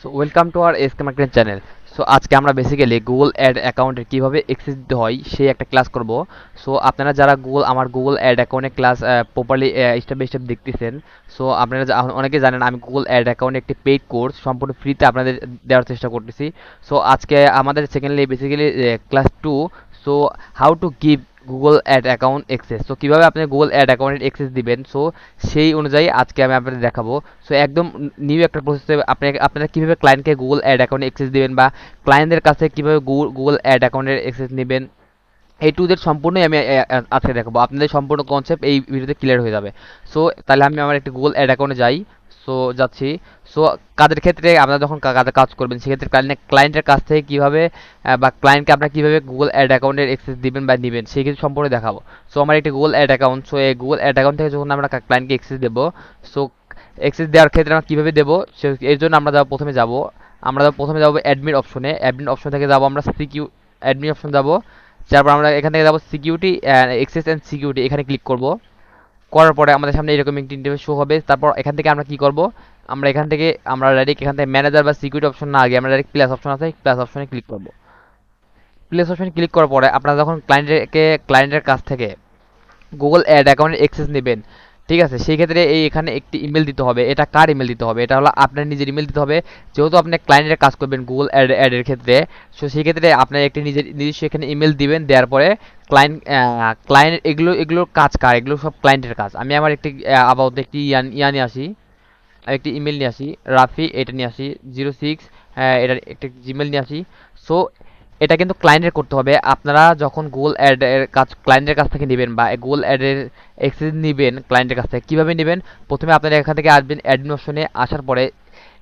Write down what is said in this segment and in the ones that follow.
So welcome to our SK market channel so আজকে আমরা basically Google ad অ্যাকাউন্টে কীভাবে অ্যাক্সেস দিতে হয়, সেই একটা ক্লাস করব। সো আপনারা যারা গুগল আমার গুগল অ্যাড অ্যাকাউন্টে class properly step by step দেখতেছেন সো আপনারা অনেকে জানেন আমি গুগল অ্যাড অ্যাকাউন্টে একটি পেইড কোর্স সম্পূর্ণ ফ্রিতে আপনাদের দেওয়ার চেষ্টা করতেছি। সো আজকে আমাদের secondly basically class two so how to give Google ad account access so কীভাবে আপনি গুগল অ্যাড অ্যাকাউন্টের অ্যাক্সেস দিবেন? সো সেই অনুযায়ী আজকে আমি আপনাদের দেখাবো। সো একদম নিউ একটা প্রসেসে আপনি, আপনারা কীভাবে ক্লায়েন্টকে গুগল অ্যাড অ্যাকাউন্টে অ্যাক্সেস দিবেন বা ক্লায়েন্টদের কাছে কীভাবে গুগল গুগল অ্যাড অ্যাকাউন্টের অ্যাক্সেস নেবেন, এই টু জেড সম্পূর্ণই আমি আজকে দেখাবো। আপনাদের সম্পূর্ণ কনসেপ্ট এই ভিডিওতে ক্লিয়ার হয়ে যাবে। সো তাহলে আমি আমার একটি গুগল অ্যাড অ্যাকাউন্টে যাই। সো যাচ্ছি। সো কাজের ক্ষেত্রে আপনারা যখন কাজে করবেন, সেক্ষেত্রে ক্লায়েন্ট ক্লায়েন্টের কাছ থেকে কীভাবে বা ক্লায়েন্টকে আপনারা কীভাবে গুগল অ্যাড অ্যাকাউন্টের অ্যাক্সেস দিবেন বা নেবেন, সেই কিছু সম্পর্কে দেখাবো। সো আমার একটি গুগল অ্যাড অ্যাকাউন্ট সো এই গুগল অ্যাড অ্যাকাউন্ট থেকে যখন আমরা ক্লায়েন্টকে অ্যাক্সেস দেবো সো অ্যাক্সেস দেওয়ার ক্ষেত্রে আমরা কীভাবে দেবো, সে- এর জন্য আমরা যাব প্রথমে যাব, আমরা প্রথমে যাব অ্যাডমিট অপশনে অ্যাডমিট অপশন থেকে যাব আমরা সিকিউ অ্যাডমিট অপশন যাব, তারপর আমরা এখান থেকে যাব সিকিউরিটি অ্যাক্সেস অ্যান্ড সিকিউরিটি এখানে ক্লিক করব। করার পরে আমাদের সামনে এরকম একটি ইন্টারফেস শো হবে। তারপর এখান থেকে আমরা কি করব? আমরা এখান থেকে, আমরা ডাইরেক্ট এখান থেকে ম্যানেজার বা সিকিউরিটি অপশন না আগে আমরা ডাইরেক্ট প্লাস অপশন আছে প্লাস অপশনে ক্লিক করব। প্লাস অপশনে ক্লিক করার পরে আপনারা যখন ক্লায়েন্টকে ক্লায়েন্টের কাছ থেকে গুগল অ্যাড অ্যাকাউন্টের অ্যাক্সেস নেবেন ঠিক আছে? সেই ক্ষেত্রে এই এখানে একটি ইমেল দিতে হবে। এটা কার ইমেল দিতে হবে? এটা হলো আপনার নিজের ইমেল দিতে হবে। যেহেতু আপনি ক্লায়েন্টের কাজ করবেন গুগল অ্যাড অ্যাডের ক্ষেত্রে সো সেই ক্ষেত্রে আপনার একটি নিজের, নিজস্ব এখানে ইমেল দিবেন, দেওয়ার পরে ক্লায়েন্ট ক্লায়েন্ট এগুলো, এগুলোর কাজ কার? এগুলো সব ক্লায়েন্টের কাজ। আমি আমার একটি আবাউট একটি ইয়ান ইয়া নিয়ে আসি। একটি ইমেল নিয়ে আসি। রাফি, এটা নিয়ে আসি। জিরো সিক্স এটা একটা জিমেল নিয়ে আসি। সো এটা কিন্তু ক্লায়েন্টের করতে হবে। আপনারা যখন গুগল অ্যাড এর কাজ ক্লায়েন্টের কাছ থেকে নেবেন বা গুগল অ্যাডের এক্সেস নেবেন ক্লায়েন্টের কাছ থেকে, কীভাবে নেবেন? প্রথমে আপনারা এখান থেকে আসবেন অ্যাডমিন অপশনে আসার পরে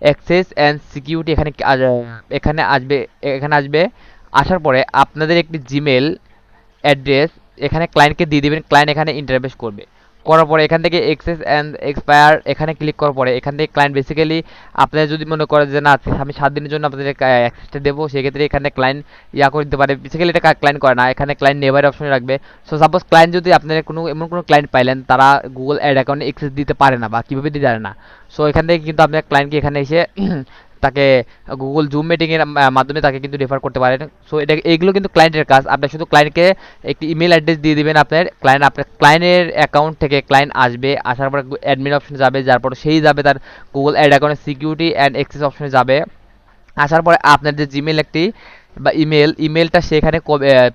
অ্যাক্সেস অ্যান্ড সিকিউরিটি এখানে এখানে আসবে এখানে আসবে। আসার পরে আপনাদের একটি জিমেল অ্যাড্রেস এখানে ক্লায়েন্টকে দিয়ে দেবেন ক্লায়েন্ট এখানে ইন্টারফেস করবে। করার পরে এখান থেকে এক্সেস অ্যান্ড এক্সপায়ার এখানে ক্লিক করার পরে এখান থেকে ক্লায়েন্ট বেসিক্যালি আপনারা যদি মনে করেন যে না, আমি সাত দিনের জন্য আপনাদের অ্যাক্সেসটা দেবো, সেক্ষেত্রে এখানে ক্লায়েন্ট ইয়া করে দিতে পারে। বেসিক্যালি এটা ক্লায়েন্ট করে না, এখানে ক্লায়েন্ট নেভার অপশনে রাখবে। সো সাপোজ ক্লায়েন্ট যদি আপনারা কোনো, এমন কোনো ক্লায়েন্ট পাইলেন, তারা গুগল অ্যাড অ্যাকাউন্টে এক্সেস দিতে পারে না বা কীভাবে দিতে পারে না। সো এখান থেকে কিন্তু আপনার ক্লায়েন্টকে এখানে এসে তাকে গুগল জুম মিটিংয়ের মাধ্যমে তাকে কিন্তু রেফার করতে পারেন। সো এটা এইগুলো কিন্তু ক্লায়েন্টের কাজ। আপনি শুধু ক্লায়েন্টকে একটি ইমেল অ্যাড্রেস দিয়ে দেবেন আপনার ক্লায়েন্ট আপনার ক্লায়েন্টের অ্যাকাউন্ট থেকে ক্লায়েন্ট আসবে, আসার পর অ্যাডমিন অপশনে যাবে, যার পর সেই যাবে তার গুগল অ্যাড অ্যাকাউন্টের সিকিউরিটি অ্যান্ড এক্সেস অপশনে যাবে। আসার পরে আপনার যে জিমেল একটি বা ইমেল ইমেলটা সেখানে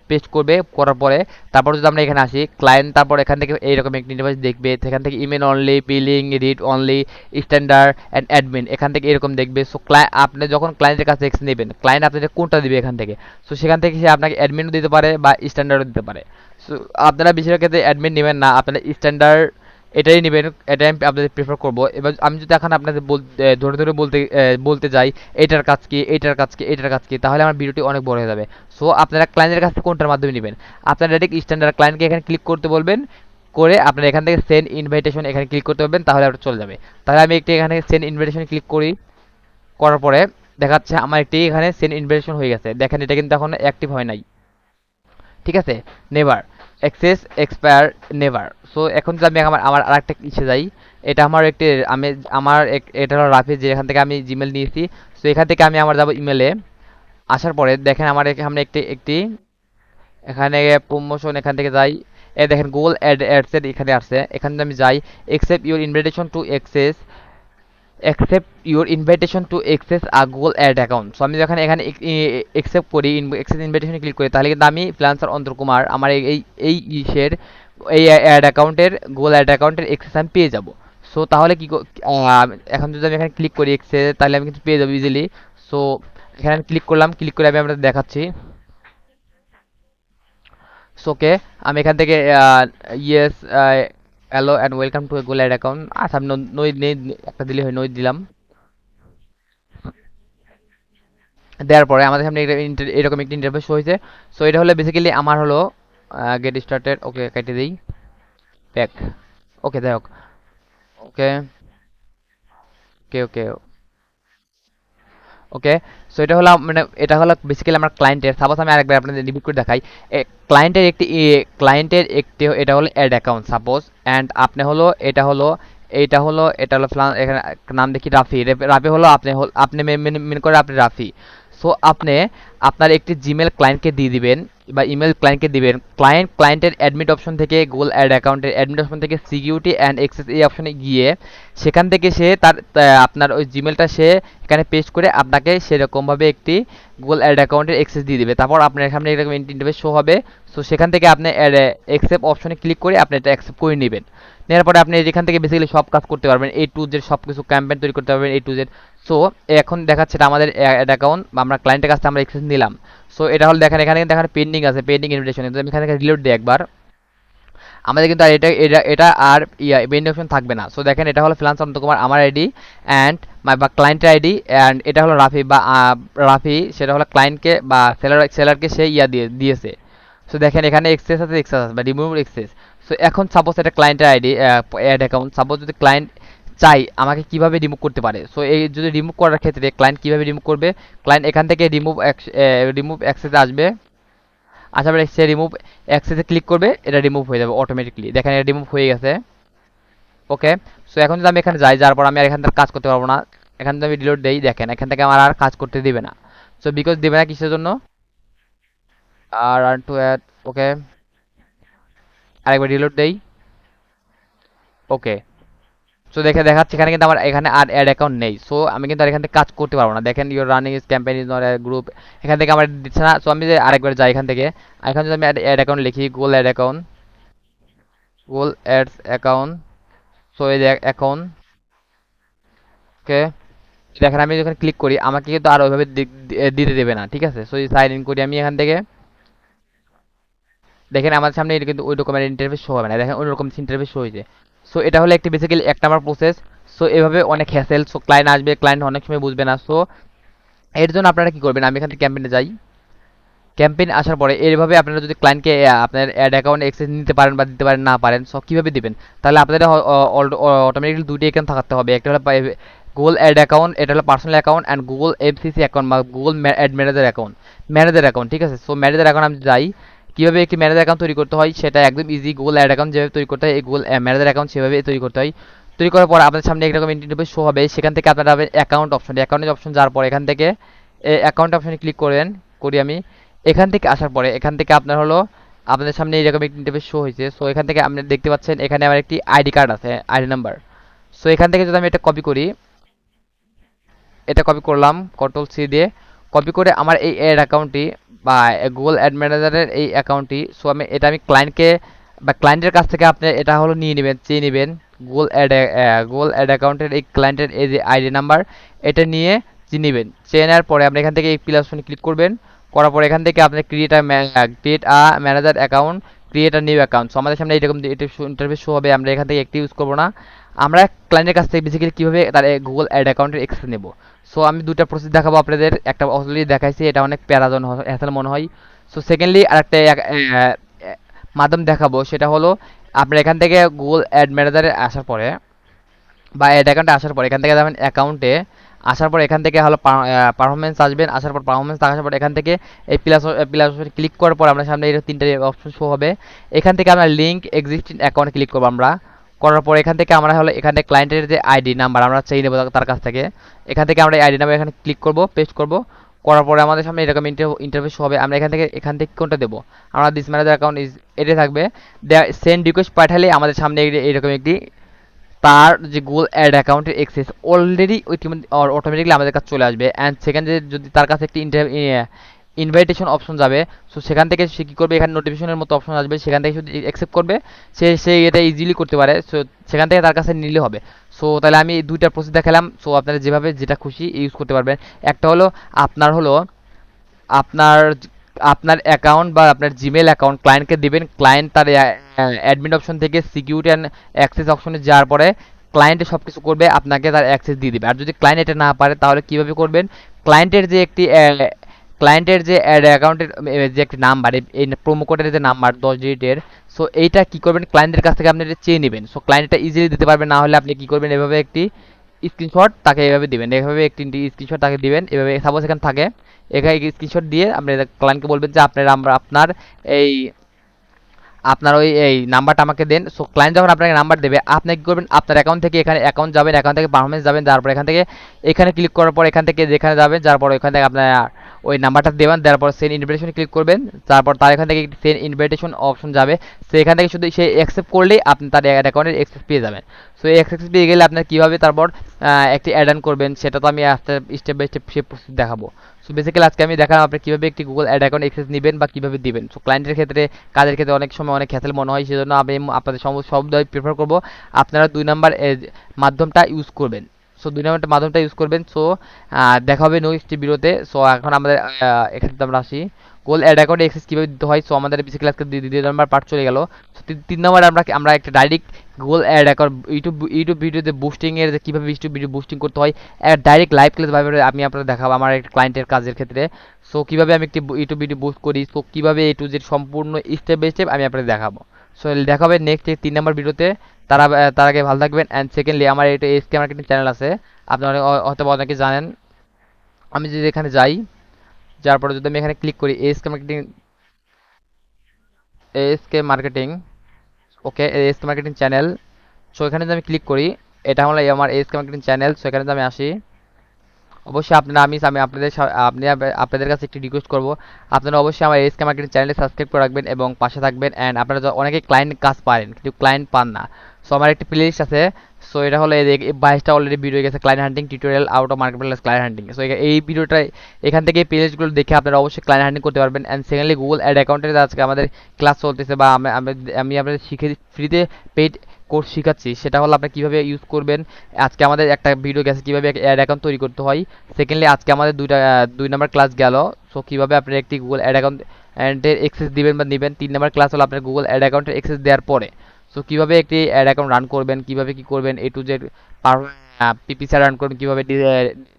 পেস্ট করবে, করার পরে তারপর যদি আমরা এখানে আসি ক্লায়েন্ট তারপর এখান থেকে এইরকম একটি ইন্টারফেস দেখবে, সেখান থেকে email only billing read only standard and admin এখান থেকে এরকম দেখবে। সো ক্লায়েন্ট আপনি যখন ক্লায়েন্টের কাছে এক্স নেবেন ক্লায়েন্ট আপনাদের কোনটা দিবে এখান থেকে? সো সেখান থেকে সে আপনাকে অ্যাডমিনও দিতে পারে বা স্ট্যান্ডার্ডও দিতে পারে। সো আপনারা বেশিরভাগ ক্ষেত্রে অ্যাডমিন নেবেন না, আপনারা স্ট্যান্ডার্ড এটাই নেবেন, এটাই আমি আপনাদের প্রেফার করব। এবার আমি যদি এখন আপনাদের ধরে ধরে বলতে বলতে যাই, এটার কাজ কি, এটার কাজ কি, এটার কাজ কি, তাহলে আমার ভিডিওটি অনেক বড় হয়ে যাবে। সো আপনারা ক্লায়েন্টের কাছ থেকে কোনটার মাধ্যমে নেবেন? আপনারা ডাইরেক্ট স্ট্যান্ডার্ড ক্লায়েন্টকে এখানে ক্লিক করতে বলবেন, করে আপনারা এখান থেকে সেন্ড ইনভাইটেশন এখানে ক্লিক করতে পারবেন তাহলে আপনার চলে যাবে। তাহলে আমি একটি এখানে সেন্ড ইনভাইটেশন ক্লিক করি, করার পরে দেখাচ্ছে আমার একটি এখানে সেন্ড ইনভাইটেশন হয়ে গেছে। দেখেন এটা কিন্তু এখন অ্যাক্টিভ হয় নাই। ঠিক আছে? Never access expire never so এখন যদি আমি আমার আমার আরেকটা ইসে যাই, এটা আমার একটি, আমি, আমার এটা হলো রাফি যেখান থেকে আমি জিমেল নিয়েছি। সো এখান থেকে আমি আমার যাব ইমেলে আসার পরে দেখেন আমার এখানে একটি একটি, এখানে প্রমোশন এখান থেকে যাই। এ দেখেন গুগল অ্যাড অ্যাডসের এখানে আসছে। এখানে আমি যাই। Accept your invitation to access accept your invitation to access a Google Ad account. So আমি যখন এখানে accept করি access invitation ক্লিক করি, তাহলে কিন্তু আমি ফ্রিল্যান্সার অন্তর কুমার, আমার এই এই ইসের, এই অ্যাড অ্যাকাউন্টের গুগল অ্যাড অ্যাকাউন্টের অ্যাক্সেস আমি পেয়ে যাব। সো তাহলে কি এখন যদি আমি এখানে ক্লিক করি এক্সেস তাহলে আমি কিন্তু পেয়ে যাব ইজিলি সো এখানে ক্লিক করলাম ক্লিক করে আমি আপনাদের দেখাচ্ছি। সো ওকে আমি এখান থেকে yes hello and welcome to Google ad account আচ্ছা আমি নই নেই একটা দিলে হয় নই দিলাম। দেওয়ার পরে আমাদের সামনে এরকম একটি ইন্টারফেস হয়েছে। সো এটা হলো বেসিক্যালি আমার হলো গেট স্টার্টেড ওকে কেটে দিই। ব্যাক ওকে যাই হোক ওকে ওকে ওকে ওকে সো এটা হলো মানে এটা হলো বেসিক্যালি আমার ক্লায়েন্টের সাপোজ আমি আরেকবার আপনাদের রিপিট করে দেখাই। ক্লায়েন্টের একটি ক্লায়েন্টের একটি এটা হলো অ্যাড অ্যাকাউন্ট সাপোজ অ্যান্ড আপনি হলো, এটা হলো এটা হলো এটা হলো ফ্লান, এখানে নাম দেখি, রাফি। রাফি হলো, আপনি আপনি মেন করে আপনি রাফি। সো আপনি আপনার একটি জিমেল ক্লায়েন্টকে দিয়ে দিবেন। বা ইমেল ক্লায়েন্টকে দিবেন। ক্লায়েন্ট ক্লায়েন্টের অ্যাডমিট অপশন থেকে গুগল অ্যাড অ্যাকাউন্টের অ্যাডমিট অপশন থেকে সিকিউরিটি অ্যান্ড এক্সেস এই অপশনে গিয়ে সেখান থেকে সে তার আপনার ওই জিমেলটা সে এখানে পেস্ট করে আপনাকে সেরকমভাবে একটি গুগল অ্যাড অ্যাকাউন্টের এক্সেস দিয়ে দেবে। তারপর আপনার সামনে এরকম ইন্টারভিউ শো হবে। সো সেখান থেকে আপনি অ্যাড অ্যাকসেপ্ট অপশনে ক্লিক করে আপনি এটা অ্যাকসেপ্ট করে নেবেন। নেওয়ার পরে আপনি এখান থেকে বেসিক্যালি সব কাজ করতে পারবেন এই টু জেড সব কিছু ক্যাম্পেইন তৈরি করতে পারবেন এই টু জেড সো এখন দেখাচ্ছে এটা আমাদের অ্যাড অ্যাকাউন্ট আমরা ক্লায়েন্টের কাছ থেকে আমরা অ্যাক্সেস নিলাম। সো এটা হল দেখেন, এখানে এখানে পেন্ডিং আছে পেন্ডিং ইনভিটেশন আমি এখান থেকে রিলোড দিই একবার। আমাদের কিন্তু আর এটা এটা এটা আর ইয়া পেন্ডিং অপশন থাকবে না। সো দেখেন, এটা হলো ফ্রিল্যান্স অন্ত কুমার আমার আইডি অ্যান্ড মাই বা ক্লায়েন্টের আইডি অ্যান্ড এটা হলো রাফি বা রাফি, সেটা হলো ক্লায়েন্টকে বা সেলার সেলারকে সে ইয়া দিয়ে, দিয়েছে। সো দেখেন, এখানে এক্সেস আছে এক্সেস আছে, বা রিমুভ এক্সেস সো এখন সাপোজ এটা ক্লায়েন্টের আইডি অ্যাড অ্যাকাউন্ট সাপোজ যদি ক্লায়েন্ট চাই আমাকে কীভাবে রিমুভ করতে পারে? সো এই যদি রিমুভ করার ক্ষেত্রে ক্লায়েন্ট কীভাবে রিমুভ করবে? ক্লায়েন্ট এখান থেকে রিমুভ রিমুভ অ্যাক্সেসে আসবে। আসার পরে সে রিমুভ অ্যাক্সেসে ক্লিক করবে, এটা রিমুভ হয়ে যাবে অটোমেটিকলি দেখেন এটা রিমুভ হয়ে গেছে। ওকে সো এখন যদি আমি এখানে যাই যার পর আমি আর এখান থেকে কাজ করতে পারব না। এখান থেকে আমি ডিলোড দেই, দেখেন এখান থেকে আমার আর কাজ করতে দিবে না। সো বিকজ দেবে না কিসের জন্য? আর টু অ্যাড ওকে আরেকবার রিলোড দেই। ওকে সো দেখে দেখাচ্ছে, এখানে কিন্তু আমার, এখানে আর অ্যাড অ্যাকাউন্ট নেই। সো আমি কিন্তু আর এখান থেকে কাজ করতে পারব না। দেখেন your running is campaign is not group এখান থেকে আমার দিচ্ছে না। সো আমি যে আরেকবার যাই এখান থেকে এখানে যদি আমি অ্যাড অ্যাকাউন্ট লিখি Google ad account Google ads account so এই অ্যাকাউন্ট ওকে দেখেন, আমি যখন ক্লিক করি, আমাকে কিন্তু আর ওইভাবে দিতে দেবে না, ঠিক আছে? সো সাইন ইন করি আমি এখান থেকে। দেখেন আমার সামনে এটা কিন্তু ওই রকমের ইন্টারফেস শো হবে না। দেখেন রকম ইন্টারফেস শো হয়েছে সো এটা হলো একটি বেসিক্যালি এক নাম্বার প্রসেস সো এভাবে অনেক হ্যাসেল সো ক্লায়েন্ট আসবে ক্লায়েন্ট অনেক সময় বুঝবে না। সো এর জন্য আপনারা কী করবেন? আমি এখান থেকে ক্যাম্পেইনে যাই। ক্যাম্পেইন আসার পরে এইভাবে আপনারা যদি ক্লায়েন্টকে আপনার অ্যাড অ্যাকাউন্ট অ্যাক্সেস নিতে পারেন বা দিতে পারেন, না পারেন সব কীভাবে দিবেন? তাহলে আপনাদের অটোমেটিক্যালি দুটি অ্যাকাউন্ট থাকতে হবে। একটা হলো গুগল অ্যাড অ্যাকাউন্ট এটা হলো personal account and Google FCC account বা Google ad manager account manager account ঠিক আছে? সো ম্যানেজার অ্যাকাউন্ট আমি যাই। কীভাবে একটি ম্যানেজার অ্যাকাউন্ট তৈরি করতে হয়, সেটা একদম ইজি গুগল অ্যাড অ্যাকাউন্ট যেভাবে তৈরি করতে হয়, এই গুগল ম্যানেজার অ্যাকাউন্ট সেভাবে তৈরি করতে হয়। তৈরি করার পর আপনার সামনে এরকম ইন্টারভিউ শো হবে, সেখান থেকে আপনারা অ্যাকাউন্ট অপশন অ্যাকাউন্টের অপশন যাওয়ার পর এখান থেকে অ্যাকাউন্ট অপশনে ক্লিক করেন, করি আমি। এখান থেকে আসার পরে, এখান থেকে আপনার হলো, আপনাদের সামনে এরকম একটি ইন্টারভিউ শো হয়েছে। সো এখান থেকে আপনি দেখতে পাচ্ছেন, এখানে আমার একটি আইডি কার্ড আছে আইডি নাম্বার সো এখান থেকে যদি আমি এটা কপি করি, এটা কপি করলাম কন্ট্রোল সি দিয়ে। কপি করে আমার এই অ্যাড অ্যাকাউন্টটি বা গুগল অ্যাড ম্যানেজারের এই অ্যাকাউন্টটি সো আমি, এটা আমি ক্লায়েন্টকে বা ক্লায়েন্টের কাছ থেকে আপনি এটা হলো নিয়ে নেবেন, চেয়ে নেবেন গুগল অ্যাড গুগল অ্যাড অ্যাকাউন্টের এই ক্লায়েন্টের এই যে আইডি নাম্বার এটা নিয়ে চেয়ে নেবেন। চেয়ে নেওয়ার পরে আপনি এখান থেকে এই প্লাস ক্লিক করবেন। করার পর এখান থেকে আপনি create create a manager account create a new account so আমাদের সামনে এরকম ইন্টারভিউ শো হবে, আমরা এখান থেকে একটি ইউজ করব না। আমরা ক্লায়েন্টের কাছ থেকে বেসিক্যালি কীভাবে তার গুগল অ্যাড অ্যাকাউন্টের এক্সেস নেব? সো আমি দুটা প্রসেস দেখাবো আপনাদের। একটা অলরেডি দেখাইছি, এটা অনেক প্যারাজন হ্যাসেল মনে হয়। সো সেকেন্ডলি আরেকটা মাধ্যম দেখাবো, সেটা হলো আপনার এখান থেকে গুগল অ্যাড ম্যানেজারে আসার পরে বা অ্যাড অ্যাকাউন্টে আসার পর, এখান থেকে যাবেন অ্যাকাউন্টে আসার পর এখান থেকে হলো পারফরমেন্স আসবেন, আসার পর পারফরমেন্স আসার পর এখান থেকে এই প্লাস প্লাস ক্লিক করার পর আমরা সামনে এই তিনটে অপশন শো হবে। এখান থেকে আমরা লিঙ্ক এক্সিস্টিং অ্যাকাউন্টে ক্লিক করব আমরা। করার পর এখান থেকে আমরা হলো এখানে ক্লায়েন্টের যে আইডি নাম্বার আমরা চেয়ে নেব তার কাছ থেকে। এখান থেকে আমরা আইডি নাম্বার এখানে ক্লিক করব পেস্ট করব। করার পরে আমাদের সামনে এরকম ইন্টারভিউ হবে। আমরা এখান থেকে এখান থেকে কোনটা দেবো? আমরা দিস ম্যানেজার অ্যাকাউন্ট এটা থাকবে। সেন্ড রিকোয়েস্ট পাঠালে আমাদের সামনে এরকম একটি তার যে গুগল অ্যাড অ্যাকাউন্টের অ্যাক্সেস অলরেডি অটোমেটিকলি আমাদের কাছে চলে আসবে। অ্যান্ড সেখানে যদি তার কাছে একটি ইনভাইটেশন অপশন যাবে। সো সেখান থেকে সে কী করবে? এখানে নোটিফিকেশনের মতো অপশন আসবে। সেখান থেকে শুধু অ্যাকসেপ্ট করবে, সে সে এটা ইজিলি করতে পারে। সো সেখান থেকে তার কাছে নিলে হবে। সো তাহলে আমি দুইটা প্রসেস দেখালাম। সো আপনারা যেভাবে যেটা খুশি ইউজ করতে পারবেন। একটা হলো আপনার হলো আপনার আপনার অ্যাকাউন্ট বা আপনার জিমেল অ্যাকাউন্ট ক্লায়েন্টকে দিবেন। ক্লায়েন্ট তার অ্যাডমিন অপশন থেকে সিকিউরিটি অ্যান্ড অ্যাক্সেস অপশনে যাওয়ার পরে ক্লায়েন্টে সব কিছু করবে। আপনাকে তার অ্যাক্সেস দিয়ে দিবে। আর যদি ক্লায়েন্ট এটা না পারে, তাহলে কীভাবে করবেন? ক্লায়েন্টের যে একটি ক্লায়েন্টের যে অ্যাকাউন্টের যে একটি নাম্বার এই প্রোমো কোডের যে নাম্বার দশ ডিজিটের সো এইটা কী করবেন? ক্লায়েন্টের কাছ থেকে আপনি এটা চেয়ে নেবেন। সো ক্লায়েন্টটা ইজিলি দিতে পারবেন, না হলে আপনি কী করবেন? এভাবে একটি স্ক্রিনশট তাকে এভাবে দিবেন। এভাবে একটি স্ক্রিনশট তাকে দিবেন। এভাবে সাপোজ এখানে থাকে, এখানে স্ক্রিনশট দিয়ে আপনি ক্লায়েন্টকে বলবেন যে, আপনার, আমরা, আপনার এই আপনার ওই, এই নাম্বারটা আমাকে দেন। সো ক্লায়েন্ট যখন আপনাকে নাম্বার দেবে, আপনি কী করবেন? আপনার অ্যাকাউন্ট থেকে এখানে অ্যাকাউন্ট যাবেন অ্যাকাউন্ট থেকে পারফরমেন্স যাবেন, তারপর এখান থেকে, এখানে ক্লিক করার পর এখান থেকে যেখানে যাবেন যার পর ওইখান থেকে আপনার ওই নাম্বারটা দেবেন দেওয়ার পর ইনভিটেশন ক্লিক করবেন, তারপর তার এখান থেকে সেন্ড ইনভিটেশন অপশন যাবে। সো এখান থেকে শুধু সে অ্যাকসেপ্ট করলেই আপনি তার অ্যাকাউন্টের অ্যাক্সেস পেয়ে যাবেন। সো অ্যাক্সেস পেয়ে গেলে আপনার কীভাবে তারপর একটি অ্যাড অন করবেন, সেটা তো আমি আস্তে স্টেপ বাই স্টেপ সে দেখাবো। সো বেসিক্যালি আজকে আমি দেখালাম আপনি কীভাবে একটি গুগল অ্যাড অ্যাকাউন্ট অ্যাক্সেস নেবেন বা কীভাবে দিবেন। সো ক্লায়েন্টের ক্ষেত্রে, কাজের ক্ষেত্রে অনেক সময় অনেক হ্যাসেল মনে হয়, সেজন্য আমি আপনাদের সব শব্দ প্রেফার করব আপনারা দুই নাম্বার মাধ্যমটা ইউজ করবেন। সো দুই নাম্বারটা মাধ্যমটা ইউজ করবেন। সো দেখা হবে নেক্সট ভিডিওতে সো এখন আমাদের এখানে আমরা আসি। গোল অ্যাড অ্যাকাউন্টে অ্যাক্সেস কীভাবে দিতে হয়? সো আমাদের বেসিক্যালি আজকে দ্বিতীয় নাম্বার পার্ট চলে গেল। তিন নাম্বার আমরা আমরা একটা direct goal ad account YouTube YouTube ভিডিওতে বুস্টিংয়ের যে কীভাবে ইউটিউব ভিডিও বুস্টিং করতে হয় ডাইরেক্ট লাইভ ক্লাস ভাবে আমি আপনাদের দেখাবো আমার একটা ক্লায়েন্টের কাজের ক্ষেত্রে। সো কীভাবে আমি একটি ইউটিউব ভিডিও বুস্ট করি? সো কীভাবে এ টু জেড সম্পূর্ণ স্টেপ বাই স্টেপ আমি আপনাদের দেখাবো। সো দেখা হবে নেক্সট তিন নম্বর ভিডিওতে তারা তার আগে ভালো থাকবেন। অ্যান্ড সেকেন্ডলি আমার এটা এসকে মার্কেটিং চ্যানেল আছে। আপনারা হয়তো অনেকে জানেন। আমি যদি এখানে যাই, যার পরে যদি আমি এখানে ক্লিক করি, SK marketing SK marketing okay SK marketing channel so এখানে যদি আমি ক্লিক করি, এটা হলো এই আমার এসকে মার্কেটিং চ্যানেল সো এখানে যদি আমি আসি অবশ্যই আপনারা আমি আমি আপনাদের আপনি আপ- আপনাদের কাছে একটি রিকোয়েস্ট করব। আপনারা অবশ্যই আমার এসকে মার্কেটিং চ্যানেলে সাবস্ক্রাইব করে রাখবেন এবং পাশে থাকবেন অ্যান্ড আপনারা অনেকে ক্লায়েন্ট কাজ পারেন, কিন্তু ক্লায়েন্ট পান না। সো আমার একটি প্লেলিস্ট আছে। সো এটা হলো এই বাইশটা অলরেডি ভিডিও গেছে client hunting tutorial out of marketplace client hunting so এই ভিডিওটা এখান থেকে প্লেলিস্টগুলো দেখে আপনারা অবশ্যই ক্লায়েন্ট হান্টিং করতে পারবেন। অ্যান্ড সেকেন্ডলি গুগল অ্যাড অ্যাকাউন্টের আজকে আমাদের ক্লাস চলতেছে বা আমি আপনাদের শিখে ফ্রিতে পেইড কোর্স শেখাচ্ছি, সেটা হলো আপনি কীভাবে ইউজ করবেন। আজকে আমাদের একটা ভিডিও গেছে, কীভাবে অ্যাড অ্যাকাউন্ট তৈরি করতে হয়। সেকেন্ডলি আজকে আমাদের দুইটা দুই নম্বর ক্লাস গেল। সো কীভাবে আপনি একটি গুগল অ্যাড অ্যাকাউন্ট এক্সেস দিবেন বা নেবেন। তিন নম্বর ক্লাস হলো আপনার গুগল অ্যাড অ্যাকাউন্টের এক্সেস দেওয়ার পরে। সো কীভাবে একটি অ্যাড অ্যাকাউন্ট রান করবেন, কীভাবে কী করবেন A to Z PPC run করবেন, কীভাবে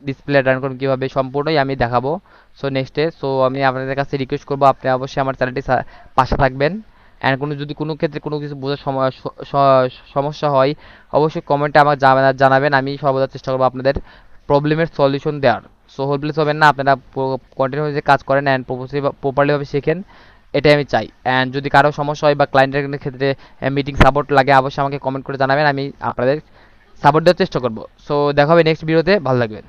ডিসপ্লে রান করবেন, কীভাবে সম্পূর্ণই আমি দেখাবো। সো নেক্সটে সো আমি আপনাদের কাছে রিকোয়েস্ট করব, আপনি অবশ্যই আমার চ্যানেলটি পাশে থাকবেন। অ্যান্ড কোনো যদি কোনো ক্ষেত্রে কোনো কিছু বোঝার সমস্যা হয়, অবশ্যই কমেন্টে আমাকে জানা- জানাবেন। আমি সর্বদা চেষ্টা করব আপনাদের প্রবলেমের সলিউশন দেওয়ার। সো হোলপ্লেস হবেন না, আপনারা কন্টিনিউ যে কাজ করেন অ্যান্ড প্রপারলিভাবে শেখেন, এটাই আমি চাই। অ্যান্ড যদি কারও সমস্যা হয় বা ক্লায়েন্টের ক্ষেত্রে মিটিং সাপোর্ট লাগে, অবশ্যই আমাকে কমেন্ট করে জানাবেন। আমি আপনাদের সাপোর্ট দেওয়ার চেষ্টা করব। সো দেখা হবে নেক্সট ভিডিওতে ভালো লাগবেন